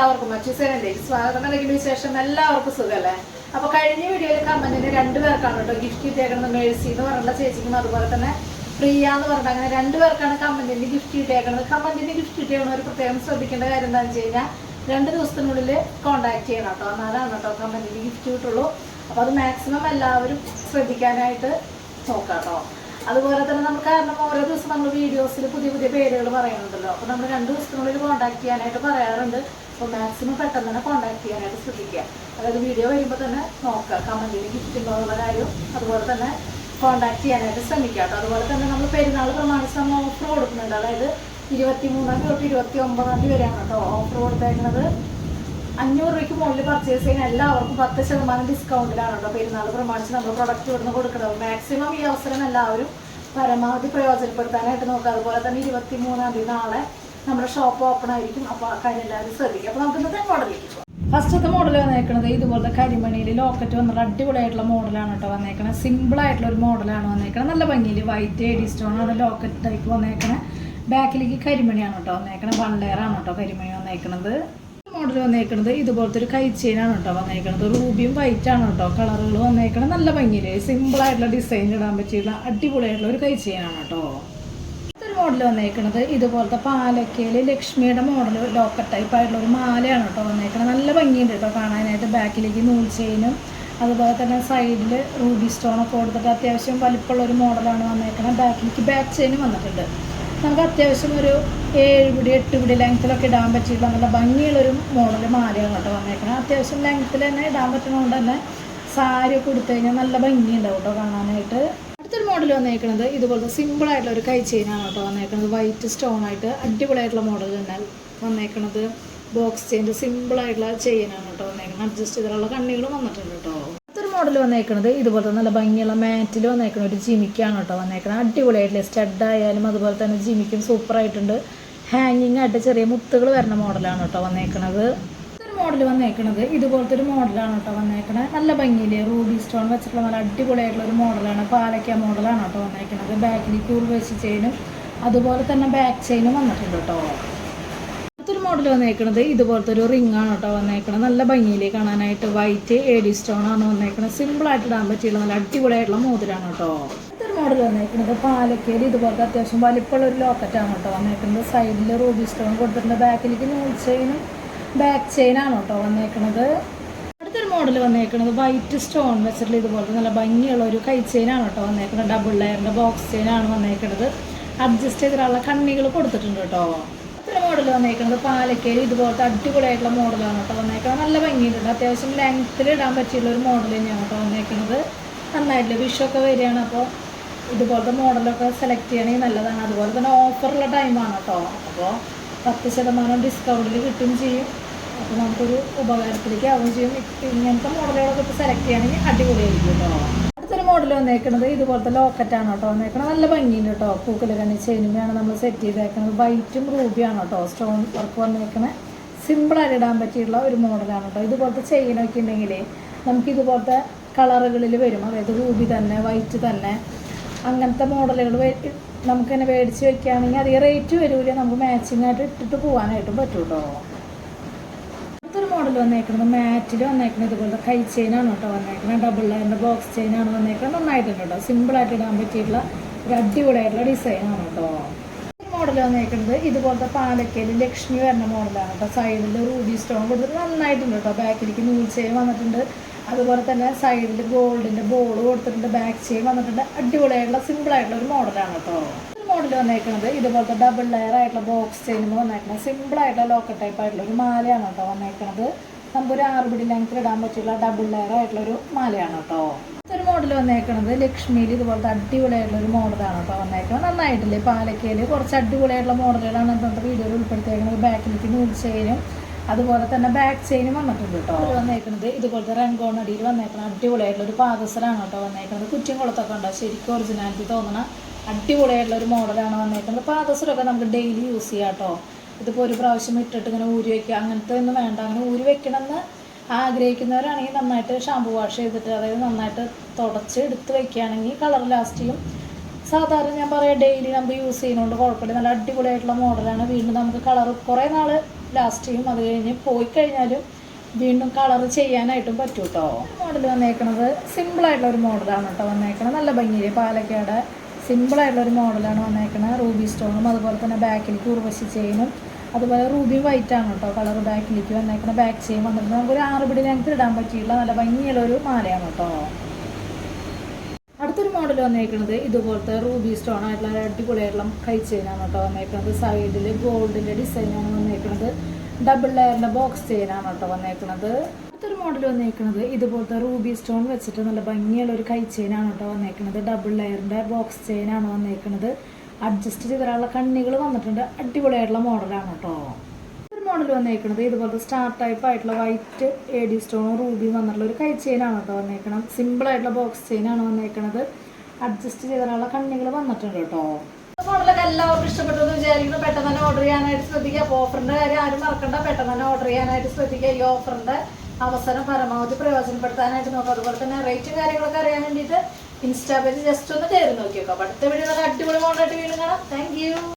എല്ലാവർക്കും മച്ചുസേനയിലേക്ക് സ്വാഗതം. നൽകിയതിനു വിശേഷം. എല്ലാവർക്കും സുഖമല്ലേ അപ്പൊ കഴിഞ്ഞ വീഡിയോയിൽ കമന്റിന് രണ്ടുപേർക്കാണ് കേട്ടോ ഗിഫ്റ്റ് കിട്ടിയേക്കുന്നത് മേഴ്സി എന്ന് പറഞ്ഞ ചേച്ചിക്കും അതുപോലെ തന്നെ പ്രിയ എന്ന് പറഞ്ഞിട്ട് അങ്ങനെ രണ്ടുപേർക്കാണ് കമന്റിന് ഗിഫ്റ്റ് കിട്ടിയേക്കുന്നത് കമന്റിന് ഗിഫ്റ്റ് കിട്ടിയവർ പ്രത്യേകം ശ്രദ്ധിക്കേണ്ട കാര്യം എന്താണെന്ന് വെച്ച് കഴിഞ്ഞാൽ രണ്ട് ദിവസത്തിനുള്ളിൽ കോൺടാക്ട് ചെയ്യണം കേട്ടോ. എന്നാലാണ് കേട്ടോ കമന്റിന് ഗിഫ്റ്റ് കിട്ടുള്ളൂ. അപ്പൊ അത് മാക്സിമം എല്ലാവരും ശ്രദ്ധിക്കാനായിട്ട് നോക്കാം കേട്ടോ. അതുപോലെ തന്നെ നമുക്ക് കാരണം ഓരോ ദിവസം നമ്മൾ വീഡിയോസിൽ പുതിയ പുതിയ പേരുകൾ പറയുന്നുണ്ടല്ലോ. അപ്പോൾ നമ്മൾ രണ്ട് ദിവസത്തിനുള്ളിൽ കോൺടാക്ട് ചെയ്യാനായിട്ട് പറയാറുണ്ട്. അപ്പോൾ മാക്സിമം പെട്ടെന്ന് തന്നെ കോൺടാക്ട് ചെയ്യാനായിട്ട് ശ്രദ്ധിക്കുക. അതായത് വീഡിയോ വരുമ്പോൾ തന്നെ നോക്കുക. കമന്റിൽ ഗിഫ്റ്റ് ഉണ്ടോ എന്നുള്ള കാര്യം. അതുപോലെ തന്നെ കോൺടാക്ട് ചെയ്യാനായിട്ട് ശ്രമിക്കുക കേട്ടോ. അതുപോലെ തന്നെ നമ്മൾ പെരുന്നാൾ പ്രമാണിച്ച് നമ്മൾ ഓഫർ കൊടുക്കുന്നുണ്ട്. അതായത് ഇരുപത്തി മൂന്നാം തീയതി തൊട്ട് ഇരുപത്തി ഒമ്പതാം തീയതി വരെയാണ് കേട്ടോ ഓഫർ കൊടുത്തേക്കുന്നത്. അഞ്ഞൂറ് രൂപയ്ക്ക് മുകളിൽ പർച്ചേസ് ചെയ്യുന്ന എല്ലാവർക്കും പത്ത് ശതമാനം ഡിസ്കൗണ്ടിലാണ് കേട്ടോ പെരുന്നാൾ പ്രമാണിച്ച് നമ്മൾ പ്രൊഡക്റ്റ് ഇവിടുന്ന് കൊടുക്കുന്നത്. മാക്സിമം ഈ അവസരം എല്ലാവരും പരമാവധി പ്രയോജനപ്പെടുത്താനായിട്ട് നോക്കുക. അതുപോലെ തന്നെ ഇരുപത്തി മൂന്നാം തീയതി നാളെ നമ്മുടെ ഷോപ്പ് ഓപ്പൺ ആയിരിക്കും. അപ്പോൾ ആ കാര്യം എല്ലാവരും ശ്രദ്ധിക്കും അപ്പോൾ നമുക്ക് ഇന്നത്തെ മോഡലിലേക്ക് പോകാം ഫസ്റ്റത്തെ മോഡൽ വന്നേക്കുന്നത് ഇതുപോലത്തെ കരിമണിയിൽ ലോക്കറ്റ് വന്നിട്ട് അടിപൊളിയായിട്ടുള്ള മോഡലാണ് കേട്ടോ വന്നേക്കണത്. സിമ്പിൾ ആയിട്ടുള്ള ഒരു മോഡലാണ് വന്നേക്കണത്. നല്ല ഭംഗിയിൽ വൈറ്റ് എഡി സ്റ്റോൺ ആണ് ലോക്കറ്റ് ടൈപ്പ് വന്നേക്കണത്. ബാക്കിലേക്ക് കരിമണിയാണ് കേട്ടോ വന്നേക്കണത്. വൺ ലെയർ ആണ് കേട്ടോ കരിമണി വന്നേക്കണത്. മോഡൽ വന്നേക്കണത് ഇതുപോലത്തെ ഒരു കൈ ചെയിനാണ് കേട്ടോ വന്നേക്കണത്. റൂബിയും വൈറ്റ് ആണ് കേട്ടോ കളറുകൾ വന്നേക്കണത്. നല്ല ഭംഗിയിൽ സിമ്പിൾ ആയിട്ടുള്ള ഡിസൈൻ ഇടാൻ പറ്റിയുള്ള അടിപൊളിയായിട്ടുള്ള ഒരു കൈ ചെയിനാണ് കേട്ടോ. മോഡൽ വന്നേക്കണത് ഇതുപോലത്തെ പാലക്കയിൽ ലക്ഷ്മിയുടെ മോഡൽ ലോക്കർ ടൈപ്പ് ആയിട്ടുള്ള ഒരു മാലയാണ് കേട്ടോ വന്നേക്കണത്. നല്ല ഭംഗിയുണ്ട് കേട്ടോ കാണാനായിട്ട്. ബാക്കിലേക്ക് നൂൽ ചെയിനും അതുപോലെ തന്നെ സൈഡിൽ റൂബി സ്റ്റോണൊക്കെ കൊടുത്തിട്ട് അത്യാവശ്യം വലിപ്പമുള്ള ഒരു മോഡലാണ് വന്നേക്കണത്. ബാക്കിലേക്ക് ബാക്ക് ചെയിനും വന്നിട്ടുണ്ട്. നമുക്ക് അത്യാവശ്യം ഒരു ഏഴ് പിടി എട്ട് പിടി ലെങ്ത്തിലൊക്കെ ഇടാൻ പറ്റിയിട്ടുള്ള നല്ല ഭംഗിയുള്ളൊരു മോഡൽ മാലയാണ് കേട്ടോ വന്നേക്കണം. അത്യാവശ്യം ലെങ്ത്തിൽ തന്നെ ഇടാൻ പറ്റുന്നതുകൊണ്ട് തന്നെ സാരി ഒക്കെ കൊടുത്തു കഴിഞ്ഞാൽ നല്ല ഭംഗിയുണ്ടാവും കേട്ടോ കാണാനായിട്ട്. അടുത്തൊരു മോഡൽ വന്നേക്കണത് ഇതുപോലത്തെ സിമ്പിൾ ആയിട്ടുള്ള ഒരു കൈ ചെയിനാണ് കേട്ടോ വന്നേക്കുന്നത് വൈറ്റ് സ്റ്റോൺ ആയിട്ട് അടിപൊളിയായിട്ടുള്ള മോഡൽ തന്നെ വന്നേക്കുന്നത് ബോക്സ് ചെയിന്റെ സിമ്പിൾ ആയിട്ടുള്ള ചെയിനാണ് കേട്ടോ വന്നേക്കുന്നത് അഡ്ജസ്റ്റ് ചെയ്തിട്ടുള്ള കണ്ണികളും വന്നിട്ടുണ്ട് കേട്ടോ. മോഡൽ വന്നേക്കണത് ഇതുപോലത്തെ നല്ല ഭംഗിയുള്ള മാറ്റിൽ വന്നേക്കണ ഒരു ജിമിക്കാണ് കേട്ടോ വന്നേക്കണത്. അടിപൊളിയായിട്ടില്ല? സ്റ്റഡ് ആയാലും അതുപോലെ തന്നെ ജിമിക്കും സൂപ്പറായിട്ടുണ്ട്. ഹാങ്ങിങ് ആയിട്ട് ചെറിയ മുത്തുകൾ വരുന്ന മോഡലാണ് കേട്ടോ വന്നേക്കണത്. ഒരു മോഡൽ വന്നേക്കണത്. ഇതുപോലത്തെ ഒരു മോഡലാണ് കേട്ടോ വന്നേക്കണത്. നല്ല ഭംഗിയിൽ റൂബി സ്റ്റോൺ വെച്ചിട്ടുള്ള നല്ല അടിപൊളിയായിട്ടുള്ള ഒരു മോഡലാണ് പാലക്ക മോഡലാണ് കേട്ടോ വന്നേക്കണത്. ബാക്കിൽ ക്യൂർ വെച്ച് ചെയിനും അതുപോലെ തന്നെ ബാക്ക് ചെയിനും വന്നിട്ടുണ്ട് കേട്ടോ. മോഡൽ വന്നേക്കണത് ഇതുപോലത്തെ ഒരു റിംഗ് ആണ് കേട്ടോ വന്നേക്കണത്. നല്ല ഭംഗിയിൽ കാണാനായിട്ട് വൈറ്റ് എഡി സ്റ്റോൺ ആണ് വന്നേക്കണത്. സിമ്പിൾ ആയിട്ട് ഇടാൻ പറ്റിയുള്ള നല്ല അടിപൊളിയായിട്ടുള്ള മോതിരാണ് കേട്ടോ. അടുത്തൊരു മോഡൽ വന്നേക്കുന്നത് പാലക്കേരി. ഇതുപോലത്തെ അത്യാവശ്യം വലിപ്പമുള്ള ഒരു ലോക്കറ്റ് ആണ് കേട്ടോ വന്നേക്കുന്നത് സൈഡിൽ റൂബി സ്റ്റോൺ കൊടുത്തിട്ടുണ്ട്. ബാക്കിലേക്ക് നൂൽ ചെയിനും ബാക്ക് ആണ് കേട്ടോ വന്നേക്കണത്. അടുത്തൊരു മോഡൽ വന്നേക്കുന്നത് വൈറ്റ് സ്റ്റോൺ വെച്ചിട്ടുള്ള ഇതുപോലത്തെ നല്ല ഭംഗിയുള്ള ഒരു കൈ ചെയിനാണ് കേട്ടോ വന്നേക്കുന്നത് ഡബിൾ ലെയറിന്റെ ബോക്സ് ചെയിൻ ആണ് വന്നേക്കുന്നത് അഡ്ജസ്റ്റ് ചെയ്തിട്ടുള്ള കണ്ണികൾ കൊടുത്തിട്ടുണ്ട് കേട്ടോ. അടുത്തൊരു മോഡൽ വന്നേക്കുന്നത് പാലക്കേരി ഇതുപോലത്തെ അടിപൊളിയായിട്ടുള്ള മോഡലാണ് കേട്ടോ വന്നേക്കുന്നത് നല്ല ഭംഗിയുണ്ട്. അത്യാവശ്യം ലെങ്ത്തിൽ ഇടാൻ പറ്റിയുള്ള ഒരു മോഡൽ തന്നെയാണ് കേട്ടോ വന്നേക്കുന്നത് നന്നായിട്ടില്ല വിഷൊക്കെ വരികയാണ്. അപ്പോൾ ഇതുപോലത്തെ മോഡലൊക്കെ സെലക്ട് ചെയ്യണമെങ്കിൽ നല്ലതാണ്. അതുപോലെ തന്നെ ഓഫറുള്ള ടൈമാണ് കേട്ടോ. അപ്പോൾ പത്ത് ശതമാനം ഡിസ്കൗണ്ടിൽ കിട്ടും ചെയ്യും. അപ്പോൾ നമുക്കൊരു ഉപകാരത്തിലേക്ക് ആവുകയും ചെയ്യും. ഇങ്ങനത്തെ മോഡലുകളൊക്കെ ഇപ്പോൾ സെലക്ട് ചെയ്യണമെങ്കിൽ അടിപൊളിയായിരിക്കും കേട്ടോ. അടുത്തൊരു മോഡൽ വന്നേക്കുന്നത് ഇതുപോലത്തെ ലോക്കറ്റാണ് കേട്ടോ വന്നേക്കണത്. നല്ല ഭംഗിയുണ്ട് കേട്ടോ. പൂക്കൽ കണി ചെയിനുമാണ് നമ്മൾ സെറ്റ് ചെയ്തേക്കുന്നത് വൈറ്റും റൂബിയാണ് കേട്ടോ സ്റ്റോൺ വർക്ക് വന്നേക്കുന്നത് സിമ്പിളായിട്ട് ഇടാൻ പറ്റിയിട്ടുള്ള ഒരു മോഡലാണ് കേട്ടോ. ഇതുപോലത്തെ ചെയിനൊക്കെ ഉണ്ടെങ്കിൽ നമുക്ക് ഇതുപോലത്തെ കളറുകളിൽ വരും. അതായത് റൂബി തന്നെ വൈറ്റ് തന്നെ. അങ്ങനത്തെ മോഡലുകൾ നമുക്ക് തന്നെ മേടിച്ച് വെക്കുകയാണെങ്കിൽ അധികം റേറ്റ് വരില്ല നമുക്ക് മാച്ചിങ് ആയിട്ട് ഇട്ടിട്ട് പോകാനായിട്ടും പറ്റും മോഡൽ വന്നേക്കുന്നത് മാറ്റിൽ വന്നേക്കുന്നത് ഇതുപോലത്തെ കൈ ചെയിനാണ് കേട്ടോ വന്നേക്കുന്നത്. ഡബിൾ ലൈനിന്റെ ബോക്സ് ചെയിനാണ് വന്നേക്കുന്നത്. നന്നായിട്ടുണ്ട് കേട്ടോ. സിമ്പിളായിട്ട് ഇടാൻ പറ്റിയിട്ടുള്ള ഒരു അടിപൊളിയായിട്ടുള്ള ഡിസൈനാണ് കേട്ടോ. മോഡൽ വന്നേക്കുന്നത് ഇതുപോലത്തെ പാലക്കയിൽ ലക്ഷ്മി വരുന്ന മോഡലാണ് കേട്ടോ. സൈഡിൽ റൂബി സ്റ്റോൺ കൊടുത്തിട്ട് നന്നായിട്ടുണ്ട് കേട്ടോ. ബാക്കിലേക്ക് നൂൽ ചെയിൻ വന്നിട്ടുണ്ട്. അതുപോലെ തന്നെ സൈഡിൽ ഗോൾഡിന്റെ ബോൾ കൊടുത്തിട്ടുണ്ട്. ബാക്ക് ചെയിൻ വന്നിട്ടുണ്ട്. അടിപൊളിയായിട്ടുള്ള സിമ്പിളായിട്ടുള്ള ഒരു മോഡലാണ് കേട്ടോ. മോഡൽ വന്നേക്കുന്നത് ഇതുപോലത്തെ ഡബിൾ ലെയർ ആയിട്ടുള്ള ബോക്സ് ചെയിൻ വന്നേക്കുന്നത് സിമ്പിൾ ആയിട്ടുള്ള ലോക്കർ ടൈപ്പ് ആയിട്ടുള്ള ഒരു മാലയാണ് കേട്ടോ വന്നേക്കുന്നത് നമുക്കൊരു ആറ് പിടി ലെങ്ത്തിൽ ഇടാൻ പറ്റുള്ള ഡബിൾ ലെയർ ആയിട്ടുള്ള ഒരു മാലയാണ് കേട്ടോ. ഒരു മോഡൽ വന്നേക്കുന്നത് ലക്ഷ്മിയിൽ ഇതുപോലത്തെ അടിപൊളിയായിട്ടുള്ള ഒരു മോഡലാണ് കേട്ടോ വന്നേക്കുന്നത് നന്നായിട്ടില്ലേ പാലക്കയിൽ കുറച്ച് അടിപൊളിയായിട്ടുള്ള മോഡലുകളാണ് ഇന്നത്തെ വീഡിയോയിൽ ഉൾപ്പെടുത്തിയേക്കുന്നത് ബാക്കിലേക്ക് നൂൽ ചെയിനും അതുപോലെ തന്നെ ബാക്ക് ചെയിനും വന്നിട്ടുണ്ട് കേട്ടോ. ഇത് വന്നേക്കുന്നത് ഇതുപോലത്തെ റംഗോണടിയിൽ വന്നേക്കുന്ന അടിപൊളിയായിട്ടുള്ള ഒരു പാദസരാണ് കേട്ടോ വന്നേക്കുന്നത് കുറ്റിൻകുളത്തൊക്കെ ഉണ്ടോ? ശരിക്കും ഒറിജിനാലിറ്റി തോന്നണ അടിപൊളിയായിട്ടുള്ള ഒരു മോഡലാണ് വന്നേക്കുന്നത്. പാദസരമൊക്കെ നമുക്ക് ഡെയിലി യൂസ് ചെയ്യാം കേട്ടോ ഇതിപ്പോൾ ഒരു പ്രാവശ്യം ഇട്ടിട്ട് ഇങ്ങനെ ഊരി വയ്ക്കുക അങ്ങനത്തെ ഒന്നും വേണ്ട. അങ്ങനെ ഊരി വെക്കണമെന്ന് ആഗ്രഹിക്കുന്നവരാണെങ്കിൽ നന്നായിട്ട് ഷാമ്പു വാഷ് ചെയ്തിട്ട് അതായത് നന്നായിട്ട് തുടച്ച് എടുത്ത് വയ്ക്കുകയാണെങ്കിൽ കളർ ലാസ്റ്റ് ചെയ്യും സാധാരണ ഞാൻ പറയാം ഡെയിലി നമ്മൾ യൂസ് ചെയ്യുന്നതുകൊണ്ട് കുഴപ്പമില്ല. നല്ല അടിപൊളിയായിട്ടുള്ള മോഡലാണ്. വീണ്ടും നമുക്ക് കളർ കുറേ നാൾ ലാസ്റ്റ് ചെയ്യും അത് കഴിഞ്ഞ് പോയി കഴിഞ്ഞാലും വീണ്ടും കളർ ചെയ്യാനായിട്ടും പറ്റൂട്ടോ. മോഡൽ വന്നേക്കണത് സിമ്പിളായിട്ടുള്ള ഒരു മോഡലാണ് കേട്ടോ വന്നേക്കണത് നല്ല ഭംഗിയിൽ പാലക്കാട് സിമ്പിളായിട്ടുള്ള ഒരു മോഡലാണ് വന്നേക്കുന്നത് റൂബി സ്റ്റോണും അതുപോലെ തന്നെ ബാക്കിലേക്ക് ഉർവശി ചെയിനും അതുപോലെ റൂബി വൈറ്റ് ആണ് കേട്ടോ കളർ ബാക്കിലേക്ക് വന്നേക്കുന്ന ബാക്ക് ചെയിൻ വന്നിട്ട് നമുക്കൊരു ആറ് പിടി ഞങ്ങൾക്ക് ഇടാൻ പറ്റിയിട്ടുള്ള നല്ല ഭംഗിയുള്ള ഒരു മാലയാണ് കേട്ടോ. മോഡൽ വന്നേക്കുന്നത് ഇതുപോലത്തെ റൂബി സ്റ്റോൺ ആയിട്ടുള്ള അടിപൊളിയായിട്ടുള്ള കൈ ചെയിനാണ് കേട്ടോ വന്നേക്കുന്നത് സൈഡിൽ ഗോൾഡിന്റെ ഡിസൈനാണ് വന്നേക്കുന്നത് ഡബിൾ ലെയറിന്റെ ബോക്സ് ചെയിനാണ് കേട്ടോ വന്നേക്കുന്നത് അടുത്തൊരു മോഡൽ വന്നേക്കുന്നത് ഇതുപോലത്തെ റൂബി സ്റ്റോൺ വെച്ചിട്ട് നല്ല ഭംഗിയുള്ള ഒരു കൈ ചെയിനാണ് കേട്ടോ വന്നേക്കുന്നത് ഡബിൾ ലെയറിന്റെ ബോക്സ് ചെയിനാണ് വന്നേക്കുന്നത് അഡ്ജസ്റ്റ് ചെയ്തിട്ടുള്ള കണ്ണികൾ വന്നിട്ടുണ്ട്. അടിപൊളിയായിട്ടുള്ള മോഡലാണ് കേട്ടോ. മോഡൽ വന്നേക്കുന്നത് ഇതുപോലത്തെ സ്റ്റാർ ടൈപ്പ് ആയിട്ടുള്ള വൈറ്റ് എ ഡി സ്റ്റോണും റൂബിയും വന്നിട്ടുള്ള ഒരു കൈ ചെയിനാണ് കേട്ടോ വന്നേക്കണം സിമ്പിൾ ആയിട്ടുള്ള ബോക്സ് ചെയിനാണ് വന്നേക്കണത്. അഡ്ജസ്റ്റ് ചെയ്തിട്ടുള്ള കണ്ണികൾ വന്നിട്ടുണ്ട് കേട്ടോ. മോഡലൊക്കെ എല്ലാവർക്കും ഇഷ്ടപ്പെട്ടെന്ന് വിചാരിക്കുന്നു. പെട്ടെന്ന് തന്നെ ഓർഡർ ചെയ്യാനായിട്ട് ശ്രദ്ധിക്കുക. അപ്പോൾ ഓഫറിന്റെ കാര്യം ആരും മറക്കണ്ട. പെട്ടെന്ന് തന്നെ ഓർഡർ ചെയ്യാനായിട്ട് ശ്രദ്ധിക്കുക. ഈ ഓഫറിന്റെ അവസരം പരമാവധി പ്രയോജനപ്പെടുത്താനായിട്ട് നോക്കുക. അതുപോലെ തന്നെ റേറ്റും കാര്യങ്ങളൊക്കെ അറിയാൻ വേണ്ടിയിട്ട് ഇൻസ്റ്റാ പേജ് ജസ്റ്റ് ഒന്ന് കയറി നോക്കിയേക്കാം. അടുത്ത വീഡിയോ അടിപൊളി മോഡലായിട്ട് വീണ്ടും കാണാം. താങ്ക്